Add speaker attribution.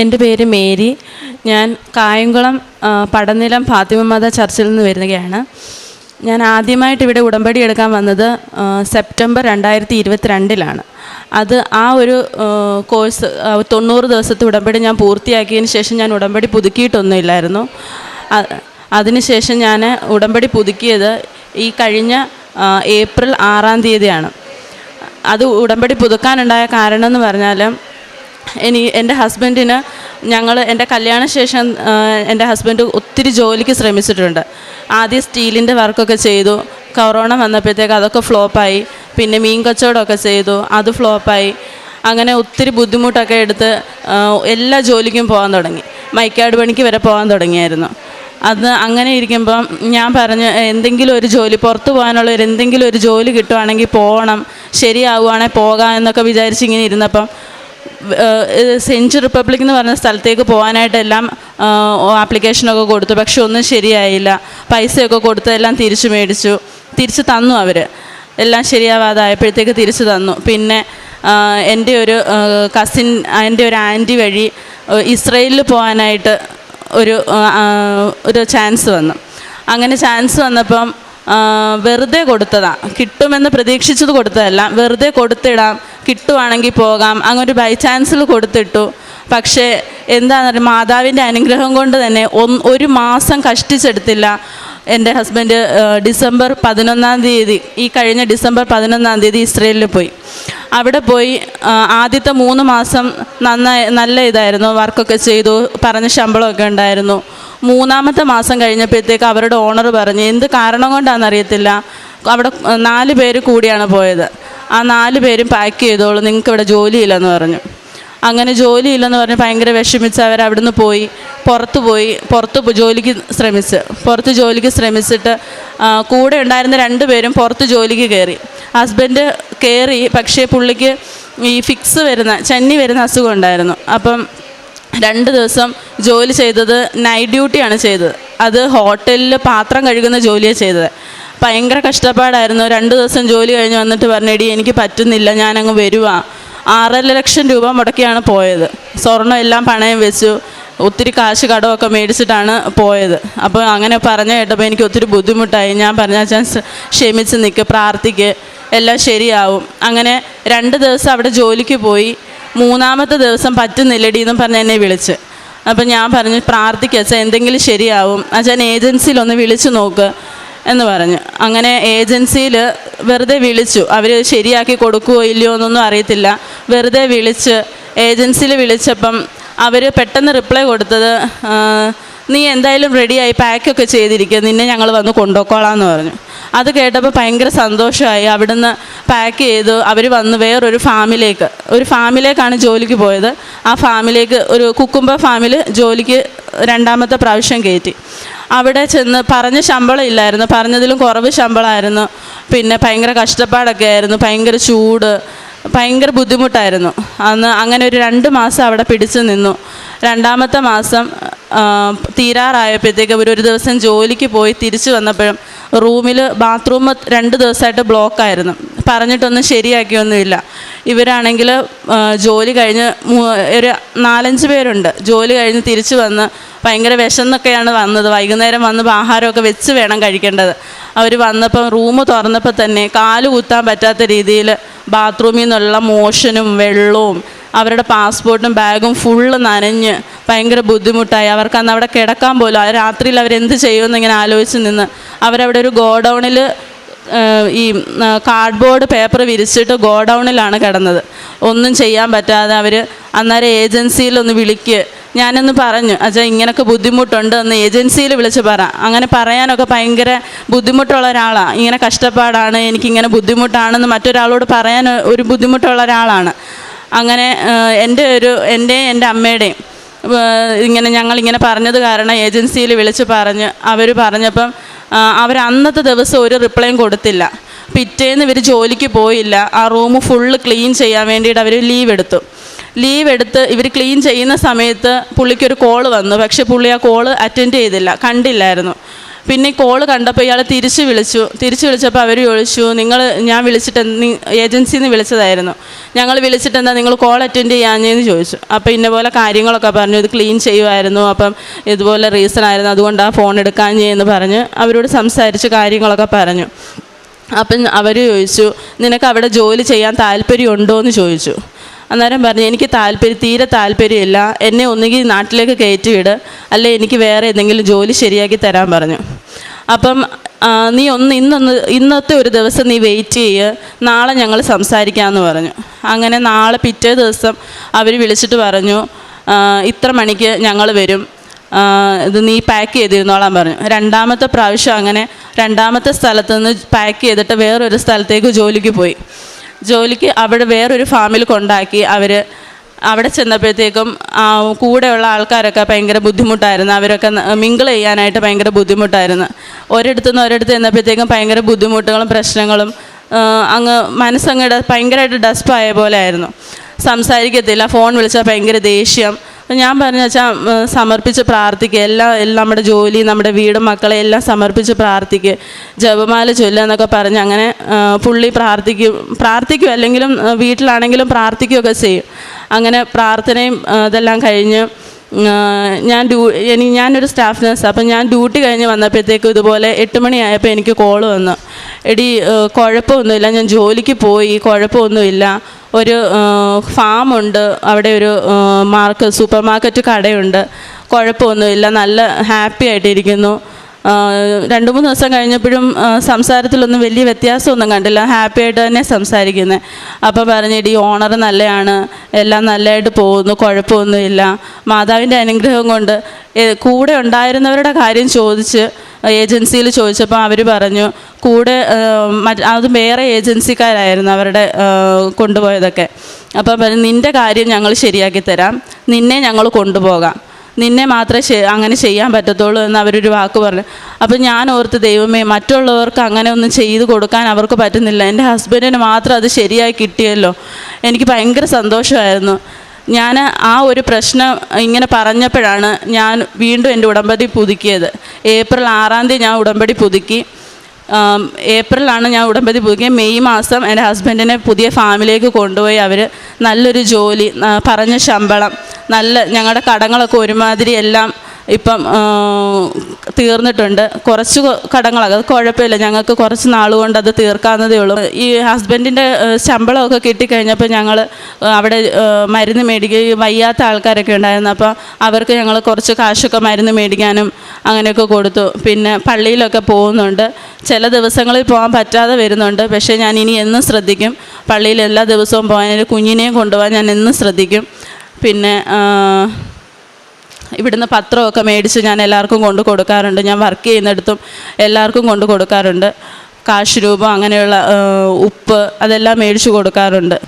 Speaker 1: എന്റെ പേര് മേരി. ഞാൻ കായംകുളം പടനിലം ഫാത്തിമമാത ചർച്ചിൽ നിന്ന് വരികയാണ് ഞാൻ ആദ്യമായിട്ട് ഇവിടെ ഉടമ്പടി എടുക്കാൻ വന്നത് സെപ്റ്റംബർ രണ്ടായിരത്തി ഇരുപത്തിരണ്ടിലാണ് അത് ആ ഒരു കോഴ്സ് തൊണ്ണൂറ് ദിവസത്തെ ഉടമ്പടി ഞാൻ പൂർത്തിയാക്കിയതിന് ശേഷം ഞാൻ ഉടമ്പടി പുതുക്കിയിട്ടൊന്നുമില്ലായിരുന്നു. അതിനുശേഷം ഞാൻ ഉടമ്പടി പുതുക്കിയത് ഈ കഴിഞ്ഞ ഏപ്രിൽ ആറാം തീയതിയാണ്. അത് ഉടമ്പടി പുതുക്കാനുണ്ടായ കാരണം എന്ന് പറഞ്ഞാൽ ഇനി എന്റെ ഹസ്ബൻഡിന് ഞങ്ങൾ എന്റെ കല്യാണശേഷം ശേഷം എന്റെ ഹസ്ബൻഡ് ഒത്തിരി ജോലിക്ക് ശ്രമിച്ചിട്ടുണ്ട്. ആദ്യം സ്റ്റീലിന്റെ വർക്കൊക്കെ ചെയ്തു. കൊറോണ വന്നപ്പോഴത്തേക്ക് അതൊക്കെ ഫ്ലോപ്പായി. പിന്നെ മീൻ കച്ചവടമൊക്കെ ചെയ്തു. അത് ഫ്ലോപ്പായി. അങ്ങനെ ഒത്തിരി ബുദ്ധിമുട്ടൊക്കെ എടുത്ത് എല്ലാ ജോലിക്കും പോകാൻ തുടങ്ങി. മൈക്കാട് പണിക്ക് വരെ പോകാൻ തുടങ്ങിയായിരുന്നു. അത് അങ്ങനെ ഇരിക്കുമ്പം ഞാൻ പറഞ്ഞു എന്തെങ്കിലും ഒരു ജോലി പുറത്ത് പോകാനുള്ള ഒരു എന്തെങ്കിലും ഒരു ജോലി കിട്ടുവാണെങ്കിൽ പോകണം. ശരിയാവുകയാണെങ്കിൽ പോകാം എന്നൊക്കെ വിചാരിച്ച് ഇങ്ങനെ ഇരുന്നപ്പം സെഞ്ചുറി റിപ്പബ്ലിക് എന്ന് പറഞ്ഞ സ്ഥലത്തേക്ക് പോകാനായിട്ടെല്ലാം ആപ്ലിക്കേഷനൊക്കെ കൊടുത്തു. പക്ഷെ ഒന്നും ശരിയായില്ല. പൈസയൊക്കെ കൊടുത്ത് എല്ലാം തിരിച്ചു മേടിച്ചു. തിരിച്ചു തന്നു അവർ എല്ലാം ശരിയാവാതായപ്പോഴത്തേക്ക് തിരിച്ചു തന്നു. പിന്നെ എന്റെ ഒരു കസിൻ എന്റെ ഒരു ആന്റി വഴി ഇസ്രയേലിൽ പോകാനായിട്ട് ഒരു ഒരു ചാൻസ് വന്നു. അങ്ങനെ ചാൻസ് വന്നപ്പം വെറുതെ കൊടുത്തതാണ് കിട്ടുമെന്ന് പ്രതീക്ഷിച്ചത് കൊടുത്തതല്ല. വെറുതെ കൊടുത്തിടാം. കിട്ടുവാണെങ്കിൽ പോകാം. അങ്ങനെ ഒരു ബൈ ചാൻസിൽ കൊടുത്തിട്ടു. പക്ഷേ എന്താണെന്ന് മാതാവിന്റെ അനുഗ്രഹം കൊണ്ട് തന്നെ ഒരു മാസം കഷ്ടിച്ചെടുത്തില്ല എന്റെ ഹസ്ബൻഡ് ഡിസംബർ പതിനൊന്നാം തീയതി. ഈ കഴിഞ്ഞ ഡിസംബർ പതിനൊന്നാം തീയതി ഇസ്രയേലിൽ പോയി. അവിടെ പോയി ആദ്യത്തെ മൂന്ന് മാസം നന്നായി നല്ല ഇതായിരുന്നു. വർക്കൊക്കെ ചെയ്തു. പറഞ്ഞ ശമ്പളമൊക്കെ ഉണ്ടായിരുന്നു. മൂന്നാമത്തെ മാസം കഴിഞ്ഞപ്പോഴത്തേക്ക് അവരുടെ ഓണർ പറഞ്ഞു എന്ത് കാരണം കൊണ്ടാണെന്നറിയത്തില്ല. അവിടെ നാല് പേര് കൂടിയാണ് പോയത്. ആ നാല് പേരും പാക്ക് ചെയ്തോളൂ നിങ്ങൾക്ക് ഇവിടെ ജോലിയില്ലെന്ന് പറഞ്ഞു. അങ്ങനെ ജോലിയില്ലെന്ന് പറഞ്ഞ് ഭയങ്കര വിഷമിച്ച് അവർ അവിടുന്ന് പോയി പുറത്ത് പോയി പുറത്ത് ജോലിക്ക് ശ്രമിച്ച്. പുറത്ത് ജോലിക്ക് ശ്രമിച്ചിട്ട് കൂടെ ഉണ്ടായിരുന്ന രണ്ട് പേരും പുറത്ത് ജോലിക്ക് കയറി. ഹസ്ബൻഡ് കയറി പക്ഷേ പുള്ളിക്ക് ഈ ഫിക്സ് വരുന്ന ചന്നി വരുന്ന അസുഖം ഉണ്ടായിരുന്നു. അപ്പം രണ്ട് ദിവസം ജോലി ചെയ്തത് നൈറ്റ് ഡ്യൂട്ടിയാണ് ചെയ്തത്. അത് ഹോട്ടലിൽ പാത്രം കഴുകുന്ന ജോലിയാണ് ചെയ്തത്. ഭയങ്കര കഷ്ടപ്പാടായിരുന്നു. രണ്ട് ദിവസം ജോലി കഴിഞ്ഞ് വന്നിട്ട് പറഞ്ഞെടി എനിക്ക് പറ്റുന്നില്ല ഞാനങ്ങ് വരുവാ. ആറര ലക്ഷം രൂപ മുടക്കിയാണ് പോയത്. സ്വർണം എല്ലാം പണയം വെച്ചു. ഒത്തിരി കാശ് കടമൊക്കെ മേടിച്ചിട്ടാണ് പോയത്. അപ്പോൾ അങ്ങനെ പറഞ്ഞു കേട്ടപ്പോൾ എനിക്ക് ഒത്തിരി ബുദ്ധിമുട്ടായി. ഞാൻ പറഞ്ഞ ഞാൻ ക്ഷമിച്ച് നിൽക്ക് പ്രാർത്ഥിക്ക്. എല്ലാം ശരിയാവും. അങ്ങനെ രണ്ട് ദിവസം അവിടെ ജോലിക്ക് പോയി. മൂന്നാമത്തെ ദിവസം പറ്റുന്നില്ലടി എന്നും പറഞ്ഞ് എന്നെ വിളിച്ച്. അപ്പം ഞാൻ പറഞ്ഞു പ്രാർത്ഥിക്കുക അച്ഛാ എന്തെങ്കിലും ശരിയാവും. അച്ഛൻ ഏജൻസിയിൽ ഒന്ന് വിളിച്ചു നോക്ക് എന്ന് പറഞ്ഞു. അങ്ങനെ ഏജൻസിയിൽ വെറുതെ വിളിച്ചു. അവർ ശരിയാക്കി കൊടുക്കുമോ ഇല്ലയോ എന്നൊന്നും അറിയത്തില്ല. വെറുതെ വിളിച്ച് ഏജൻസിയിൽ വിളിച്ചപ്പം അവർ പെട്ടെന്ന് റിപ്ലൈ കൊടുത്തത് നീ എന്തായാലും റെഡിയായി പാക്കൊക്കെ ചെയ്തിരിക്കുക. നിന്നെ ഞങ്ങൾ വന്ന് കൊണ്ടുപോയിക്കോളാം എന്ന് പറഞ്ഞു. അത് കേട്ടപ്പോൾ ഭയങ്കര സന്തോഷമായി. അവിടുന്ന് പാക്ക് ചെയ്തു. അവർ വന്ന് വേറൊരു ഫാമിലേക്ക് ഒരു ഫാമിലേക്കാണ് ജോലിക്ക് പോയത്. ആ ഫാമിലേക്ക് ഒരു കുക്കുമ്പ ഫാമിൽ ജോലിക്ക് രണ്ടാമത്തെ പ്രാവശ്യം കയറ്റി അവിടെ ചെന്ന് പറഞ്ഞ ശമ്പളം ഇല്ലായിരുന്നു. പറഞ്ഞതിലും കുറവ് ശമ്പളമായിരുന്നു പിന്നെ ഭയങ്കര കഷ്ടപ്പാടൊക്കെ ആയിരുന്നു. ഭയങ്കര ചൂട്. ഭയങ്കര ബുദ്ധിമുട്ടായിരുന്നു. അന്ന് അങ്ങനെ ഒരു രണ്ട് മാസം അവിടെ പിടിച്ചു നിന്നു. രണ്ടാമത്തെ മാസം തീരാറായപ്പോഴത്തേക്ക് ഒരു ഒരു ദിവസം ജോലിക്ക് പോയി തിരിച്ചു വന്നപ്പോഴും റൂമിൽ ബാത്റൂം രണ്ട് ദിവസമായിട്ട് ബ്ലോക്കായിരുന്നു. പറഞ്ഞിട്ടൊന്നും ശരിയാക്കിയൊന്നുമില്ല. ഇവരാണെങ്കിൽ ജോലി കഴിഞ്ഞ് ഒരു നാലഞ്ച് പേരുണ്ട്. ജോലി കഴിഞ്ഞ് തിരിച്ചു വന്ന് ഭയങ്കര വിശന്നൊക്കെയാണ് വന്നത്. വൈകുന്നേരം വന്ന് ആഹാരമൊക്കെ വെച്ച് വേണം കഴിക്കേണ്ടത്. അവർ വന്നപ്പം റൂം തുറന്നപ്പോൾ തന്നെ കാൽ കുത്താൻ പറ്റാത്ത രീതിയിൽ ബാത്റൂമിൽ നിന്നുള്ള മോഷനും വെള്ളവും അവരുടെ പാസ്പോർട്ടും ബാഗും ഫുള്ള് നനഞ്ഞ് ഭയങ്കര ബുദ്ധിമുട്ടായി. അവർക്ക് അന്ന് അവിടെ കിടക്കാൻ പോലും രാത്രിയിൽ അവരെന്ത് ചെയ്യുമെന്ന് ഇങ്ങനെ ആലോചിച്ച് നിന്ന് അവരവിടെ ഒരു ഗോഡൗണിൽ ഈ കാർഡ്ബോർഡ് പേപ്പർ വിരിച്ചിട്ട് ഗോഡൗണിലാണ് കിടന്നത്. ഒന്നും ചെയ്യാൻ പറ്റാതെ അവർ അന്നേരം ഏജൻസിയിലൊന്ന് വിളിക്ക്. ഞാനൊന്ന് പറഞ്ഞു അച്ഛാ ഇങ്ങനൊക്കെ ബുദ്ധിമുട്ടുണ്ട് എന്ന് ഏജൻസിയിൽ വിളിച്ച് പറ. അങ്ങനെ പറയാനൊക്കെ ഭയങ്കര ബുദ്ധിമുട്ടുള്ള ഒരാളാണ് ഇങ്ങനെ കഷ്ടപ്പാടാണ് എനിക്കിങ്ങനെ ബുദ്ധിമുട്ടാണെന്ന് മറ്റൊരാളോട് പറയാൻ ഒരു ബുദ്ധിമുട്ടുള്ള ഒരാളാണ്. അങ്ങനെ എന്റെ ഒരു എന്റെ എന്റെ അമ്മയുടെയും ഇങ്ങനെ ഞങ്ങളിങ്ങനെ പറഞ്ഞത് കാരണം ഏജൻസിയിൽ വിളിച്ച് പറഞ്ഞ് അവർ പറഞ്ഞപ്പം അവർ അന്നത്തെ ദിവസം ഒരു റിപ്ലൈയും കൊടുത്തില്ല. പിറ്റേന്ന് ഇവർ ജോലിക്ക് പോയില്ല. ആ റൂം ഫുള്ള് ക്ലീൻ ചെയ്യാൻ വേണ്ടിയിട്ട് അവർ ലീവ് എടുത്തു. ലീവ് എടുത്ത് ഇവർ ക്ലീൻ ചെയ്യുന്ന സമയത്ത് പുള്ളിക്കൊരു കോൾ വന്നു. പക്ഷെ പുള്ളി ആ കോൾ അറ്റൻഡ് ചെയ്തില്ല. കണ്ടില്ലായിരുന്നു. പിന്നെ കോൾ കണ്ടപ്പോൾ ഇയാൾ തിരിച്ച് വിളിച്ചു. തിരിച്ച് വിളിച്ചപ്പോൾ അവർ ചോദിച്ചു നിങ്ങൾ ഞാൻ വിളിച്ചിട്ട് ഏജൻസിയിൽ നിന്ന് വിളിച്ചതായിരുന്നു. ഞങ്ങൾ വിളിച്ചിട്ട് എന്താ നിങ്ങൾ കോൾ അറ്റൻഡ് ചെയ്യാഞ്ഞെന്ന് ചോദിച്ചു. അപ്പോൾ ഇന്ന പോലെ കാര്യങ്ങളൊക്കെ പറഞ്ഞു. ഇത് ക്ലീൻ ചെയ്യുമായിരുന്നു അപ്പം ഇതുപോലെ റീസൺ ആയിരുന്നു. അതുകൊണ്ട് ആ ഫോൺ എടുക്കാഞ്ഞേ എന്ന് പറഞ്ഞ് അവരോട് സംസാരിച്ച് കാര്യങ്ങളൊക്കെ പറഞ്ഞു. അപ്പം അവർ ചോദിച്ചു നിനക്ക് അവിടെ ജോലി ചെയ്യാൻ താല്പര്യമുണ്ടോ എന്ന് ചോദിച്ചു. അന്നേരം പറഞ്ഞു എനിക്ക് താല്പര്യം തീരെ താല്പര്യമില്ല. എന്നെ ഒന്നുകിൽ നാട്ടിലേക്ക് കയറ്റി വിട്. അല്ലെ എനിക്ക് വേറെ എന്തെങ്കിലും ജോലി ശരിയാക്കി തരാൻ പറഞ്ഞു. അപ്പം നീ ഒന്ന് ഇന്നൊന്ന് ഇന്നത്തെ ഒരു ദിവസം നീ വെയിറ്റ് ചെയ്യ്. നാളെ ഞങ്ങൾ സംസാരിക്കാമെന്ന് പറഞ്ഞു. അങ്ങനെ നാളെ പിറ്റേ ദിവസം അവർ വിളിച്ചിട്ട് പറഞ്ഞു ഇത്ര മണിക്ക് ഞങ്ങൾ വരും. ഇത് നീ പാക്ക് ചെയ്തിരുന്നോളാൻ പറഞ്ഞു. രണ്ടാമത്തെ പ്രാവശ്യം അങ്ങനെ രണ്ടാമത്തെ സ്ഥലത്ത് നിന്ന് പാക്ക് ചെയ്തിട്ട് വേറൊരു സ്ഥലത്തേക്ക് ജോലിക്ക് പോയി. ജോലിക്ക് അവിടെ വേറൊരു ഫാമിൽ കൊണ്ടാക്കി അവർ അവിടെ ചെന്നപ്പോഴത്തേക്കും കൂടെയുള്ള ആൾക്കാരൊക്കെ ഭയങ്കര ബുദ്ധിമുട്ടായിരുന്നു. അവരൊക്കെ മിങ്കിൾ ചെയ്യാനായിട്ട് ഭയങ്കര ബുദ്ധിമുട്ടായിരുന്നു. ഒരിടത്തു നിന്ന് ഒരിടത്ത് ചെന്നപ്പോഴത്തേക്കും ഭയങ്കര ബുദ്ധിമുട്ടുകളും പ്രശ്നങ്ങളും അങ്ങ് മനസ്സങ്ങ് ഭയങ്കരമായിട്ട് ഡസ്പായ പോലെ ആയിരുന്നു സംസാരിക്കത്തില്ല ഫോൺ വിളിച്ചാൽ ഭയങ്കര ദേഷ്യം. ഞാൻ പറഞ്ഞു വെച്ചാൽ സമർപ്പിച്ച് പ്രാർത്ഥിക്കുക എല്ലാം എല്ലാം നമ്മുടെ ജോലി നമ്മുടെ വീടും മക്കളെ എല്ലാം സമർപ്പിച്ച് പ്രാർത്ഥിക്കുക ജപമാല ചൊല്ലുക എന്നൊക്കെ പറഞ്ഞ് അങ്ങനെ പുള്ളി പ്രാർത്ഥിക്കും പ്രാർത്ഥിക്കും. അല്ലെങ്കിലും വീട്ടിലാണെങ്കിലും പ്രാർത്ഥിക്കുകയൊക്കെ ചെയ്യും. അങ്ങനെ പ്രാർത്ഥനയും ഇതെല്ലാം കഴിഞ്ഞ് ഞാൻ ഡ്യൂ ഇനി ഞാനൊരു സ്റ്റാഫ് നഴ്സ് അപ്പം ഞാൻ ഡ്യൂട്ടി കഴിഞ്ഞ് വന്നപ്പോഴത്തേക്കും ഇതുപോലെ എട്ട് മണിയായപ്പോൾ എനിക്ക് കോൾ വന്നു. എടി കുഴപ്പമൊന്നുമില്ല ഞാൻ ജോലിക്ക് പോയി കുഴപ്പമൊന്നുമില്ല. ഒരു ഫാമുണ്ട് അവിടെ ഒരു മാർക്ക് സൂപ്പർ മാർക്കറ്റ് കടയുണ്ട്. കുഴപ്പമൊന്നുമില്ല നല്ല ഹാപ്പി ആയിട്ടിരിക്കുന്നു. രണ്ട് മൂന്ന് ദിവസം കഴിഞ്ഞപ്പോഴും സംസാരത്തിലൊന്നും വലിയ വ്യത്യാസമൊന്നും കണ്ടില്ല. ഹാപ്പി ആയിട്ട് തന്നെ സംസാരിക്കുന്നത് അപ്പോൾ പറഞ്ഞിട്ട് ഈ ഓണർ നല്ലതാണ് എല്ലാം നല്ലതായിട്ട് പോകുന്നു. കുഴപ്പമൊന്നുമില്ല. മാതാവിന്റെ അനുഗ്രഹം കൊണ്ട് കൂടെ ഉണ്ടായിരുന്നവരുടെ കാര്യം ചോദിച്ച് ഏജൻസിയിൽ ചോദിച്ചപ്പോൾ അവർ പറഞ്ഞു കൂടെ അത് വേറെ ഏജൻസിക്കാരായിരുന്നു അവരുടെ കൊണ്ടുപോയതൊക്കെ. അപ്പോൾ പറഞ്ഞു നിന്റെ കാര്യം ഞങ്ങൾ ശരിയാക്കി തരാം. നിന്നെ ഞങ്ങൾ കൊണ്ടുപോകാം. നിന്നെ മാത്രമേ അങ്ങനെ ചെയ്യാൻ പറ്റത്തുള്ളൂ എന്ന് അവരൊരു വാക്ക് പറഞ്ഞു. അപ്പം ഞാൻ ഓർത്ത് ദൈവമേ മറ്റുള്ളവർക്ക് അങ്ങനെ ഒന്നും ചെയ്ത് കൊടുക്കാൻ അവർക്ക് പറ്റുന്നില്ല. എന്റെ ഹസ്ബൻഡിന് മാത്രം അത് ശരിയായി കിട്ടിയല്ലോ. എനിക്ക് ഭയങ്കര സന്തോഷമായിരുന്നു. ഞാൻ ആ ഒരു പ്രശ്നം ഇങ്ങനെ പറഞ്ഞപ്പോഴാണ് ഞാൻ വീണ്ടും എന്റെ ഉടമ്പടി പുതുക്കിയത്. ഏപ്രിൽ ആറാം തീയതി ഞാൻ ഉടമ്പടി പുതുക്കി. ഏപ്രിലാണ് ഞാൻ ഉടമ്പതി പുതുക്കിയത്. മെയ് മാസം എന്റെ ഹസ്ബൻഡിനെ പുതിയ ഫാമിലേക്ക് കൊണ്ടുപോയി. അവർ നല്ലൊരു ജോലി പറഞ്ഞ ശമ്പളം നല്ല ഞങ്ങളുടെ കടങ്ങളൊക്കെ ഒരുമാതിരി എല്ലാം ഇപ്പം തീർന്നിട്ടുണ്ട്. കുറച്ച് കടങ്ങളൊക്കെ കുഴപ്പമില്ല. ഞങ്ങൾക്ക് കുറച്ച് നാൾ കൊണ്ട് അത് തീർക്കാവുന്നതേ ഉള്ളൂ. ഈ ഹസ്ബൻഡിന്റെ ശമ്പളമൊക്കെ കിട്ടിക്കഴിഞ്ഞപ്പോൾ ഞങ്ങൾ അവിടെ മരുന്ന് മേടിക്കുകയും വയ്യാത്ത ആൾക്കാരൊക്കെ ഉണ്ടായിരുന്നു. അപ്പോൾ അവർക്ക് ഞങ്ങൾ കുറച്ച് കാശൊക്കെ മരുന്ന് മേടിക്കാനും അങ്ങനെയൊക്കെ കൊടുത്തു. പിന്നെ പള്ളിയിലൊക്കെ പോകുന്നുണ്ട്. ചില ദിവസങ്ങളിൽ പോകാൻ പറ്റാതെ വരുന്നുണ്ട്. പക്ഷേ ഞാൻ ഇനി എന്നും ശ്രദ്ധിക്കും. പള്ളിയിൽ എല്ലാ ദിവസവും പോകാൻ കുഞ്ഞിനെയും കൊണ്ടുപോകാൻ ഞാൻ എന്നും ശ്രദ്ധിക്കും. പിന്നെ ഇവിടുന്ന് പത്രമൊക്കെ മേടിച്ച് ഞാൻ എല്ലാവർക്കും കൊണ്ട് കൊടുക്കാറുണ്ട്. ഞാൻ വർക്ക് ചെയ്യുന്നിടത്തും എല്ലാവർക്കും കൊണ്ട് കൊടുക്കാറുണ്ട്. കാശ് രൂപം അങ്ങനെയുള്ള ഉപ്പ് അതെല്ലാം മേടിച്ച് കൊടുക്കാറുണ്ട്.